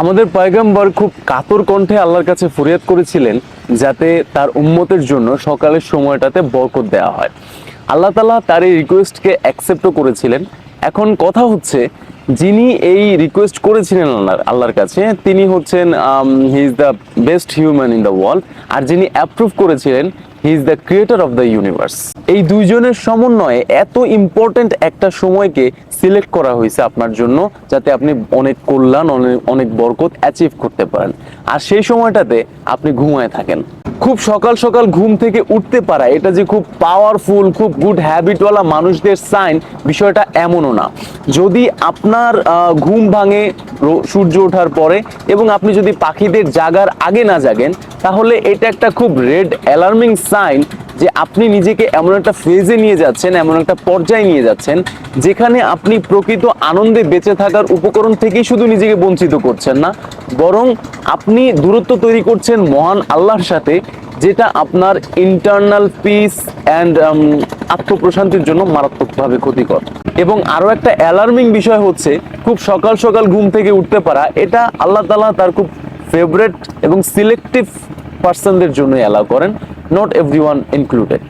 আমাদের পয়গম্বর খুব কাতর কণ্ঠে আল্লাহর কাছে ফরিয়াদ করেছিলেন যাতে তার উম্মতের জন্য সকালের সময়টাতে বরকত দেওয়া হয়। আল্লাহ তালা তার এই রিকোয়েস্টকে অ্যাকসেপ্টও করেছিলেন। এখন কথা হচ্ছে, যিনি এই রিকোয়েস্ট করেছিলেন আল্লাহর আল্লাহর কাছে, তিনি হচ্ছেন he is the best human in the world আর যিনি অ্যাপ্রুভ করেছিলেন he is the creator of the universe এই দুইজনের সমন্বয়ে এত ইম্পর্ট্যান্ট একটা সময়কে সিলেক্ট করা হয়েছে আপনার জন্য যাতে আপনি অনেক কল্যাণ অনেক বরকত অ্যাচিভ করতে পারেন। আর সেই সময়টাতে আপনি ঘুমায় থাকেন। খুব সকাল সকাল ঘুম থেকে উঠতে পারা এটা যে খুব পাওয়ারফুল খুব গুড হ্যাবিটওয়ালা মানুষদের সাইন বিষয়টা এমনও না। যদি আপনার ঘুম ভাঙে সূর্য ওঠার পরে এবং আপনি যদি পাখিদের জাগার আগে না জাগেন, তাহলে এটা একটা খুব রেড অ্যালার্মিং সাইন যে আপনি নিজেকে এমন একটা ফেজে নিয়ে যাচ্ছেন, এমন একটা পর্যায়ে নিয়ে যাচ্ছেন, যেখানে আপনি প্রকৃত আনন্দে বেঁচে থাকার উপকরণ থেকেই শুধু নিজেকে বঞ্চিত করছেন না, বরং আপনি দূরত্ব তৈরি করছেন মহান আল্লাহর সাথে, যেটা আপনার ইন্টারনাল পিস অ্যান্ড আত্মপ্রশান্তির জন্য মারাত্মকভাবে ক্ষতিকর। এবং আরও একটা অ্যালার্মিং বিষয় হচ্ছে, খুব সকাল সকাল ঘুম থেকে উঠতে পারা, এটা আল্লাহ তালা তার খুব ফেভারেট এবং সিলেক্টিভ পার্সনদের জন্য অ্যালাউ করেন। Every one included